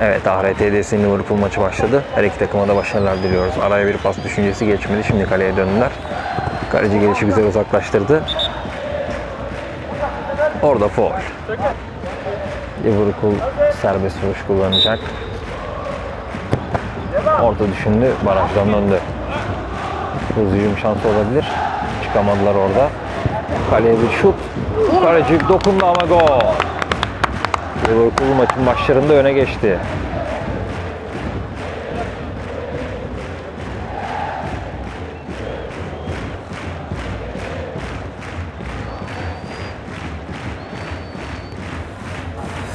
Evet AHRT'de Liverpool maçı başladı. Her iki takıma da başarılar diliyoruz. Araya bir pas düşüncesi geçmedi. Şimdi kaleye döndüler. Kaleci gelişi güzel uzaklaştırdı. Orada foul. Liverpool serbest vuruş kullanacak. Orta düşündü. Barajdan döndü. Hızlı hücum şansı olabilir. Çıkamadılar orada. Kaleye bir şut. Kaleci dokundu ama gol. Liverpool maçın başlarında öne geçti.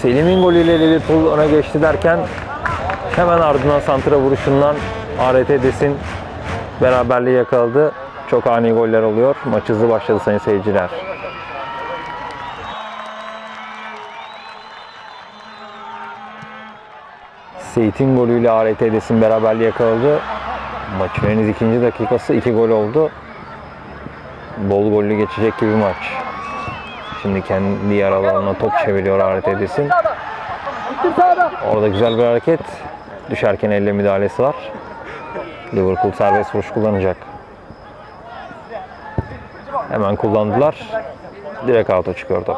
Selim'in golüyle Liverpool öne geçti derken hemen ardından santra vuruşundan ART Desin beraberliği yakaladı. Çok ani goller oluyor. Maç hızlı başladı sayın seyirciler. Seyit'in golüyle ART Desin beraberliği yakaladı. Maçın henüz ikinci dakikası iki gol oldu. Bol gollü geçecek gibi maç. Şimdi kendi yer alanına top çeviriyor ART Desin. Orada güzel bir hareket. Düşerken elle müdahalesi var. Liverpool serbest vuruş kullanacak. Hemen kullandılar. Direkt out'a çıkıyor top.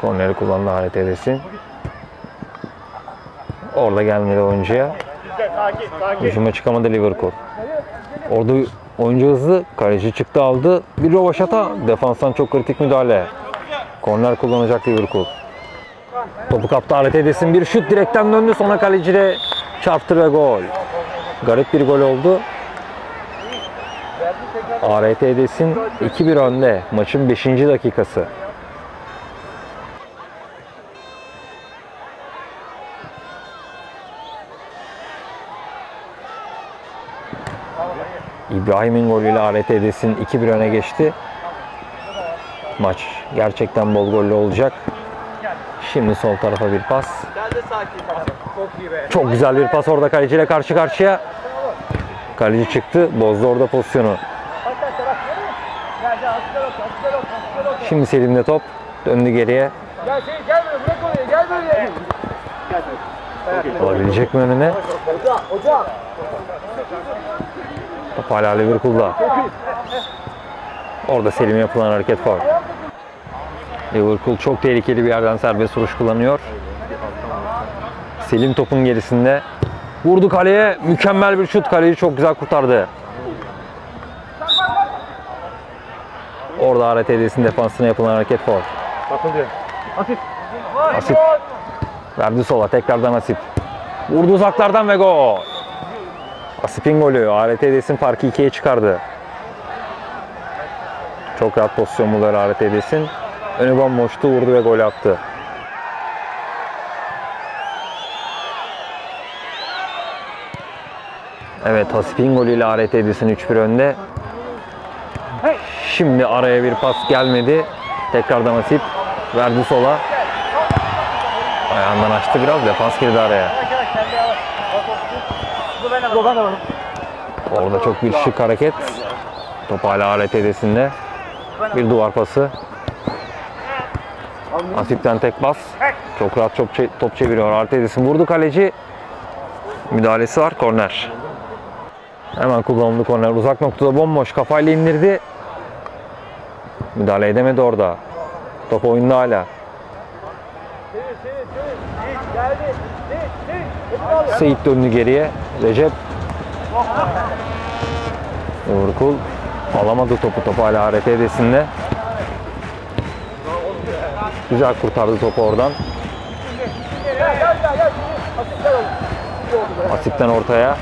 Korneri kullandı hareket edesin. Orada gelmedi oyuncuya. Hücuma çıkamadı Liverpool. Orada oyuncu hızlı. Kaleci çıktı aldı. Bir rovaşata. Defanstan çok kritik müdahale. Korner kullanacak Liverpool. Topu kaptı hareket edesin. Bir şut direkten döndü. Sonra kaleciyle çarptı ve gol. Garip bir gol oldu. ART Edesin 2-1 önde. Maçın 5. dakikası. İbrahim'in golüyle ART Edesin 2-1 öne geçti. Maç gerçekten bol gollü olacak. Şimdi sol tarafa bir pas. Çok güzel bir pas orada kaleciyle karşı karşıya. Kaleci çıktı, bozdu orada pozisyonu. Şimdi Selim'de top. Döndü geriye. Gel şey gel böyle bırak Top hala Liverpool'da. Orada Selim'e yapılan hareket faul. Liverpool çok tehlikeli bir yerden serbest vuruş kullanıyor. Selim topun gerisinde. Vurdu kaleye. Mükemmel bir şut. Kaleyi çok güzel kurtardı. Orada Aret Edes'in defansına yapılan hareket faul. Hafif. Asip verdi sola. Tekrardan Asip. Vurdu uzaklardan ve gol. Asip'in golü. ART Edes'in farkı 2'ye çıkardı. Çok rahat pozisyon buluyor ART Edes'in. Önü bomboştu. Vurdu ve gol attı. Evet Hasip'in golüyle ART Edes'in 3-1 önde. Şimdi araya bir pas gelmedi. Tekrardan Hasip verdi sola. Ayağından açtı biraz. Defans girdi araya. Bu ben de varım. Orada çok bir şık hareket. Top hala alet edesinde. Bir duvar pası. Asip'ten tek bas. Çok rahat çe- top çeviriyor. Alet edesin vurdu kaleci. Müdahalesi var. Korner. Hemen kullanıldı korner. Uzak noktada bomboş. Kafayla indirdi. Müdahale edemedi orada. Top oyunda hala. Seyit döndü geriye. Recep. Uğurkul alamadı topu. Topu hala hareket edesinde. Güzel kurtardı topu oradan. Asip'ten ortaya.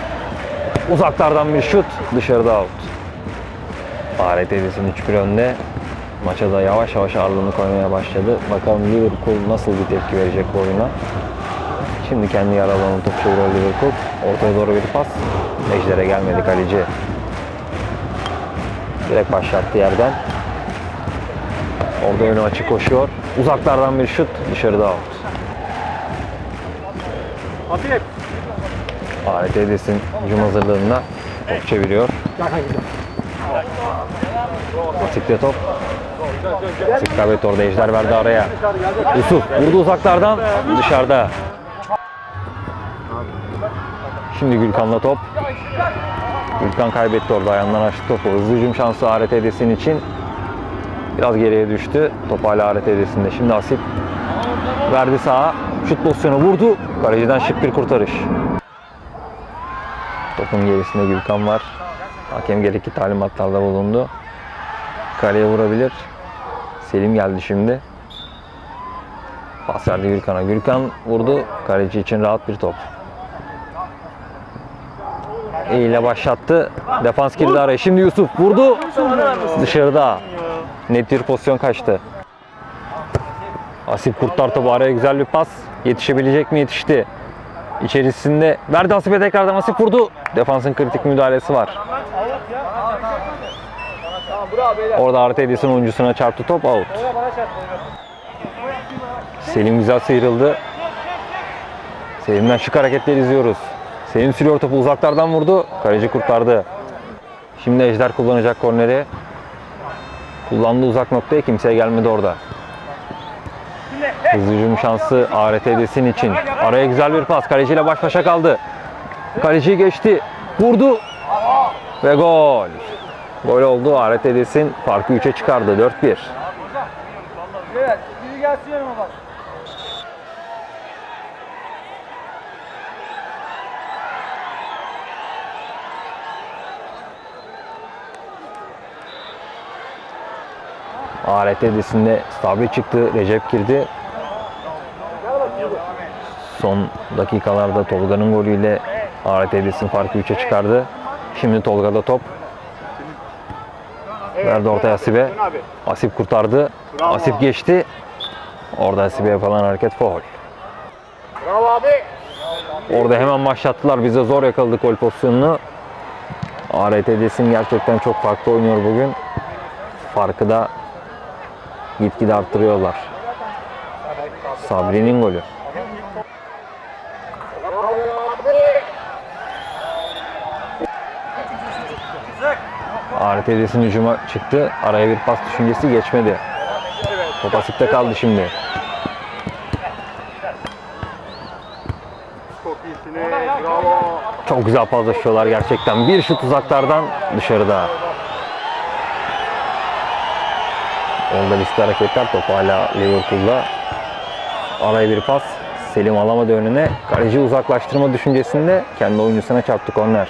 Uzaklardan bir şut. Dışarıda out. Aret Edison 3-1 önde. Maça da yavaş yavaş ağırlığını koymaya başladı. Bakalım Liverpool nasıl bir tepki verecek bu oyuna. Şimdi kendi yer alanı top çeviriyor Liverpool. Ortaya doğru bir pas. Meclere gelmedi kaleci. Direkt başlattı yerden. Orada önü açık koşuyor. Uzaklardan bir şut. Dışarıda out. Hafif. Alet Edis'in hücum hazırlığında top çeviriyor. Asik'te top. Asik kaybet orada Ejder verdi araya. Yusuf vurdu uzaklardan dışarıda. Şimdi Gülkan'la top. Gülkan kaybetti orada ayağından açtı topu. Hızlı hücum şansı Aret Edesin için. Biraz geriye düştü. Top hala Aret Edesinde. Şimdi Asip verdi sağa. Şut pozisyonu vurdu. Kaleciden şık bir kurtarış. Topun gerisinde Gülkan var. Hakem gerekli talimatlarda bulundu. Kaleye vurabilir. Selim geldi şimdi. Pas verdi Gülkan'a. Gülkan vurdu. Kaleci için rahat bir top. İyi başlattı. Defans girdi araya. Şimdi Yusuf vurdu. Dışarıda. Net bir pozisyon kaçtı. Asip kurtar topu araya güzel bir pas. Yetişebilecek mi? Yetişti. İçerisinde verdi Asip'e tekrardan Asip vurdu. Defansın kritik müdahalesi var. Orada Arta Edison oyuncusuna çarptı top out. Selim güzel sıyrıldı. Selim'den şık hareketler izliyoruz. Selim sürüyor topu uzaklardan vurdu. Kaleci kurtardı. Şimdi Ejder kullanacak korneri. Kullandığı uzak noktaya kimseye gelmedi orada. Hızlı hücum şansı ART Edesin için. Araya güzel bir pas. Kaleciyle baş başa kaldı. Kaleci geçti. Vurdu. Ve gol. Gol oldu. ART Edesin farkı 3'e çıkardı. 4-1. Evet. Biri gelsin yanıma bak. ART dizisinde Sabri çıktı, Recep girdi. Son dakikalarda Tolga'nın golüyle ART dizisinin farkı 3'e çıkardı. Şimdi Tolga'da top. Verdi ortaya Asip'e. Asip kurtardı. Asip geçti. Orada Asip'e yapılan hareket foul. Orada hemen başlattılar. Biz de zor yakaladık gol pozisyonunu. ART Desin gerçekten çok farklı oynuyor bugün. Farkı da gitgide arttırıyorlar. Sabri'nin golü. ART Desin hücuma çıktı. Araya bir pas düşüncesi geçmedi. Top Asip'te kaldı şimdi. Çok güzel paslaşıyorlar gerçekten. Bir şut uzaklardan dışarıda. Orada riskli hareketler. Top hala Liverpool'da. Araya bir pas. Selim alamadı önüne. Kaleci uzaklaştırma düşüncesinde kendi oyuncusuna çarptı korner.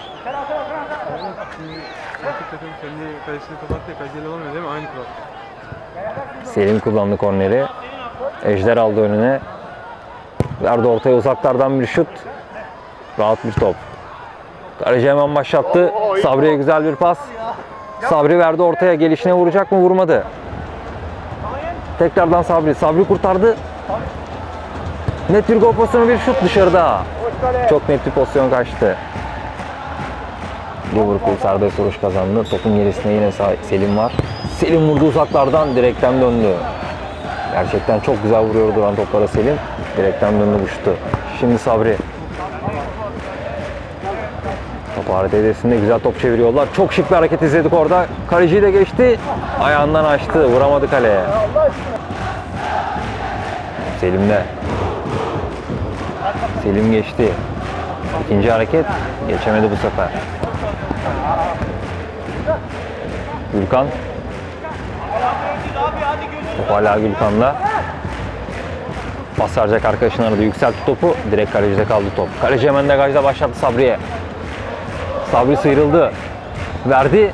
Selim kullandı korneri. Ejder aldı önüne. Verdi ortaya uzaklardan bir şut. Rahat bir top. Kaleci hemen başlattı. Sabri'ye güzel bir pas. Sabri verdi ortaya. Gelişine vuracak mı? Vurmadı. Tekrardan Sabri. Sabri kurtardı. Net bir gol pozisyonu bir şut dışarıda. Çok net bir pozisyon kaçtı. Liverpool serbest vuruş kazandı. Topun gerisinde yine Selim var. Selim vurdu uzaklardan direkten döndü. Gerçekten çok güzel vuruyor duran toplara Selim. Direkten döndü bu şutu. Şimdi Sabri. Top edesinde güzel top çeviriyorlar. Çok şık bir hareket izledik orada. Kaleciyi de geçti. Ayağından açtı. Vuramadı kaleye. Selim de. Selim geçti. İkinci hareket geçemedi bu sefer. Gülkan. Top hala Gülkan'da. Pas verecek arkadaşını aradı. Yükseltti topu. Direkt kalecide kaldı top. Kaleci hemen degajda başlattı Sabri'ye. Sabri sıyrıldı. Verdi.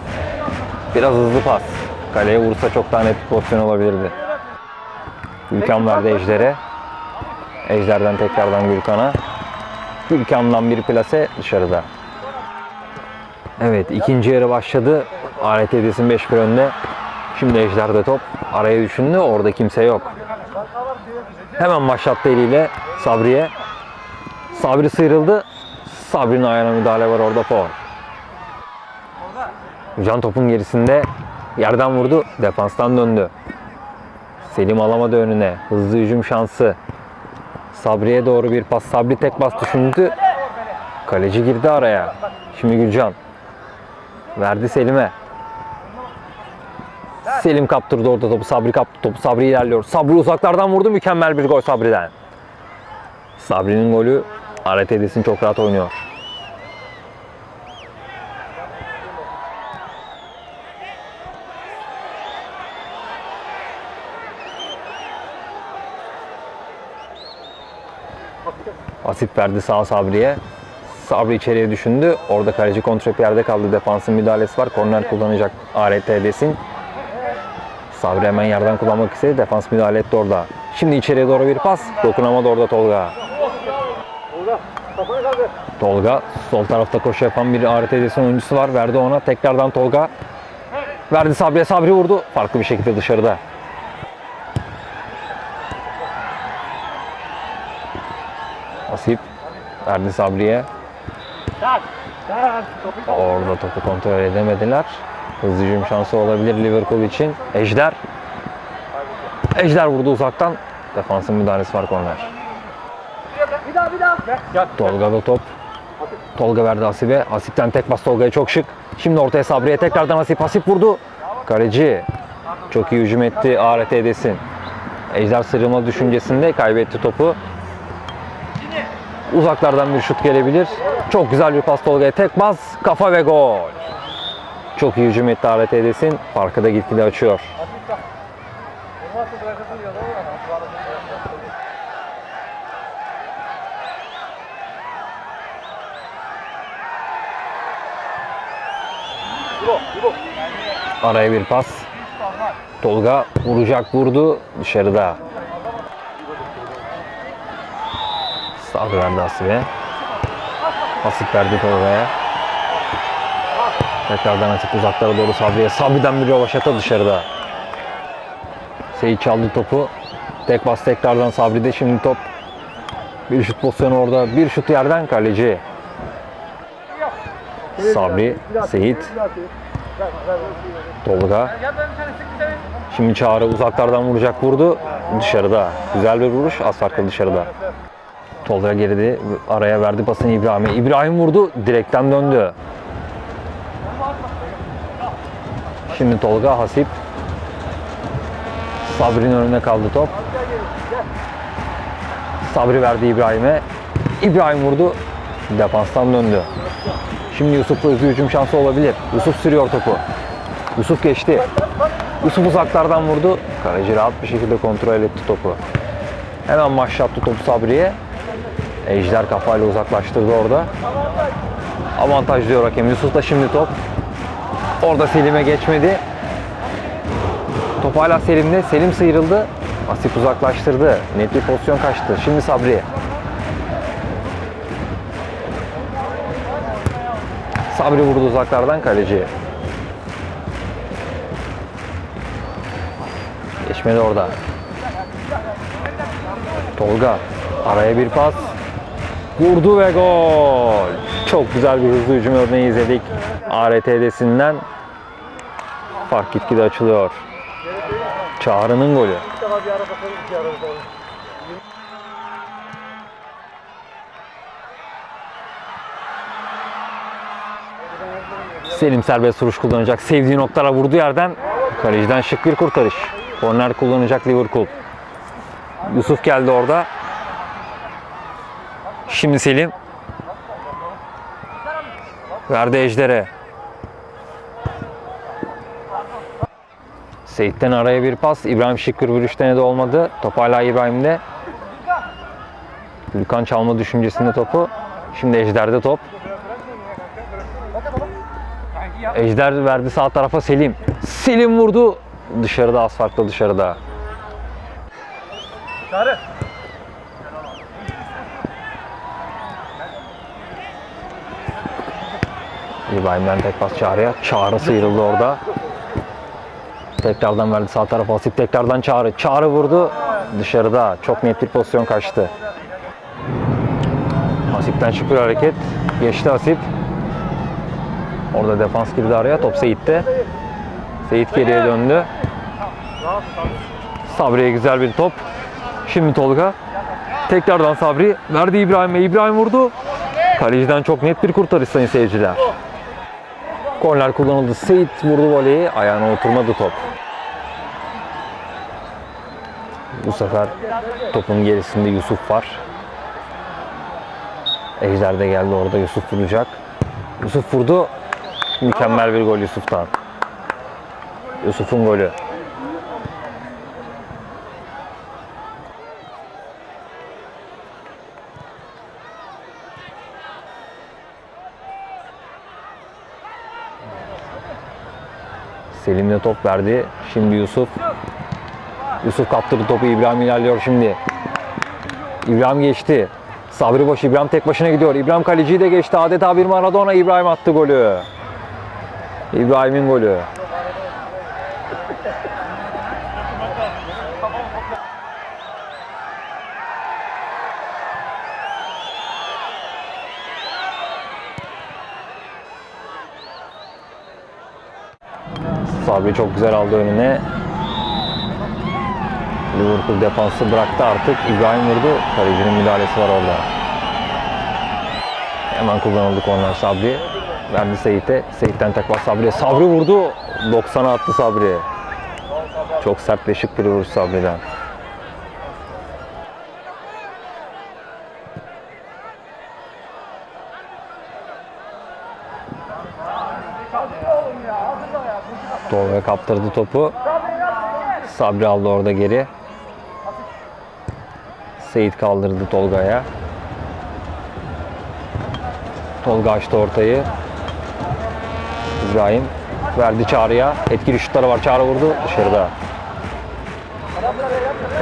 Biraz hızlı pas. Kaleye vursa çok daha net bir pozisyon olabilirdi. Gülkan verdi Ejder'e. Ejder'den tekrardan Gülkan'a. Gülkan'dan bir plase dışarıda. Evet ikinci yarı başladı. Alet Edis'in 5-1 önde. Şimdi Ejder'de top. Araya düşündü. Orada kimse yok. Hemen başlattı eliyle Sabri'ye. Sabri sıyrıldı. Sabri'nin ayağına müdahale var orada faul. Can topun gerisinde yerden vurdu. Defanstan döndü. Selim alamadı önüne. Hızlı hücum şansı. Sabri'ye doğru bir pas. Sabri tek bas düşündü. Kaleci girdi araya. Şimdi Gülcan. Verdi Selim'e. Selim kaptırdı orada topu. Sabri kaptı topu. Sabri ilerliyor. Sabri uzaklardan vurdu. Mükemmel bir gol Sabri'den. Sabri'nin golü Aret Edis'in çok rahat oynuyor. Asip verdi sağ Sabri'ye. Sabri içeriye düşündü. Orada kaleci kontrep yerde kaldı. Defansın müdahalesi var. Korner kullanacak ART desin. Sabri hemen yerden kullanmak istedi. Defans müdahale etti orada. Şimdi içeriye doğru bir pas. Dokunamadı orada Tolga. Tolga sol tarafta koşu yapan bir ART desin oyuncusu var. Verdi ona. Tekrardan Tolga. Verdi Sabri'ye. Sabri vurdu. Farklı bir şekilde dışarıda. Asip verdi Sabri'ye. Orada topu kontrol edemediler. Hızlı hücum şansı olabilir Liverpool için. Ejder. Ejder vurdu uzaktan. Defansın müdahalesi var korner. Tolga'da top. Tolga verdi Asip'e. Asip'ten tek bas Tolga'ya çok şık. Şimdi ortaya Sabri'ye tekrardan Asip. Asip vurdu. Kaleci çok iyi hücum etti ART desin. Ejder sıyrılma düşüncesinde kaybetti topu. Uzaklardan bir şut gelebilir. Çok güzel bir pas Tolga'ya. Tek bas, kafa ve gol. Çok iyi hücum etti ART desin. Farkı da gitgide açıyor. Araya bir pas. Tolga vuracak vurdu dışarıda. Sabri verdi Asip'e. Asip verdi Tolga'ya. Tekrardan Asip uzaklara doğru Sabri'ye. Sabri'den bir rövaşata dışarıda. Seyit çaldı topu. Tek bas tekrardan Sabri'de şimdi top. Bir şut pozisyonu orada. Bir şut yerden kaleci. Sabri, Seyit, Tolga. Şimdi Çağrı uzaklardan vuracak vurdu. Dışarıda. Güzel bir vuruş. Az farklı dışarıda. Tolga geride araya verdi pasını İbrahim'e. İbrahim vurdu. Direkten döndü. Şimdi Tolga Hasip. Sabri'nin önüne kaldı top. Sabri verdi İbrahim'e. İbrahim vurdu. Defanstan döndü. Şimdi Yusuf'la hızlı hücum şansı olabilir. Yusuf sürüyor topu. Yusuf geçti. Yusuf uzaklardan vurdu. Kaleci rahat bir şekilde kontrol etti topu. Hemen başlattı topu Sabri'ye. Ejder kafayla uzaklaştırdı orada. Avantaj diyor hakem. Yusuf da şimdi top. Orada Selim'e geçmedi. Top hala Selim'de. Selim sıyrıldı. Asip uzaklaştırdı. Net bir pozisyon kaçtı. Şimdi Sabri. Sabri vurdu uzaklardan kaleci. Geçmedi orada. Tolga araya bir pas. Vurdu ve gol. Çok güzel bir hızlı hücum örneği izledik. ART'desinden fark gitgide açılıyor. Çağrı'nın golü. Selim serbest vuruş kullanacak. Sevdiği noktalara vurduğu yerden kaleciden şık bir kurtarış. Korner kullanacak Liverpool. Yusuf geldi orada. Şimdi Selim. Verdi Ejder'e. Seyit'ten araya bir pas. İbrahim şık bir vuruş denedi olmadı. Top hala İbrahim'de. Gülkan çalma düşüncesinde topu. Şimdi Ejder'de top. Ejder verdi sağ tarafa Selim. Selim vurdu. Dışarıda asfaltta dışarıda. Çağrı. İbrahim'den tek pas Çağrı'ya. Çağrı sıyrıldı orada. Tekrardan verdi sağ tarafa Asip. Tekrardan Çağrı. Çağrı vurdu. Dışarıda. Çok net bir pozisyon kaçtı. Asip'ten şık bir hareket. Geçti Asip. Orada defans girdi araya. Top Seyit'te. Seyit geriye döndü. Sabri'ye güzel bir top. Şimdi Tolga. Tekrardan Sabri. Verdi İbrahim'e. İbrahim vurdu. Kaleciden çok net bir kurtarış sayın seyirciler. Korner kullanıldı. Seyit vurdu voleyi. Ayağına oturmadı top. Bu sefer topun gerisinde Yusuf var. Ejder de geldi orada. Yusuf vuracak. Yusuf vurdu. Mükemmel bir gol Yusuf'tan. Yusuf'un golü. Selim de top verdi. Şimdi Yusuf. Yusuf kaptırdı topu. İbrahim ilerliyor şimdi. İbrahim geçti. Sabri boş. İbrahim tek başına gidiyor. İbrahim kaleciyi de geçti. Adeta bir Maradona. İbrahim attı golü. İbrahim'in golü. Sabri çok güzel aldı önüne. Liverpool defansı bıraktı artık. İbrahim vurdu. Kalecinin müdahalesi var orada. Hemen kullanıldı korner Sabri. Verdi Seyit'e. Seyit'ten tek bas Sabri'ye. Sabri vurdu. 90'a attı Sabri. Çok sert ve şık bir vuruş Sabri'den. Tolga kaptırdı topu. Sabri aldı orada geri. Seyit kaldırdı Tolga'ya. Tolga açtı ortayı. İbrahim verdi Çağrı'ya. Etkili şutları var. Çağrı vurdu dışarıda.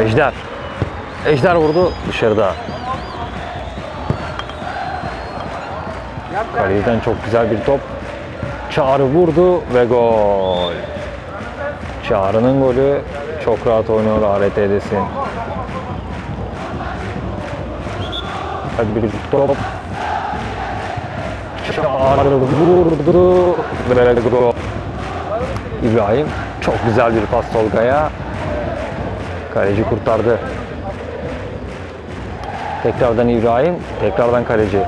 Ejder. Ejder vurdu dışarıda. Kaleciden çok güzel bir top. Çağrı vurdu ve gol. Çağrı'nın golü çok rahat oynuyor ART edesin. Hadi bir top. Çağrı vurdu ve gol. İbrahim çok güzel bir pas Tolga'ya. Kaleci kurtardı. Tekrardan İbrahim, tekrardan kaleci.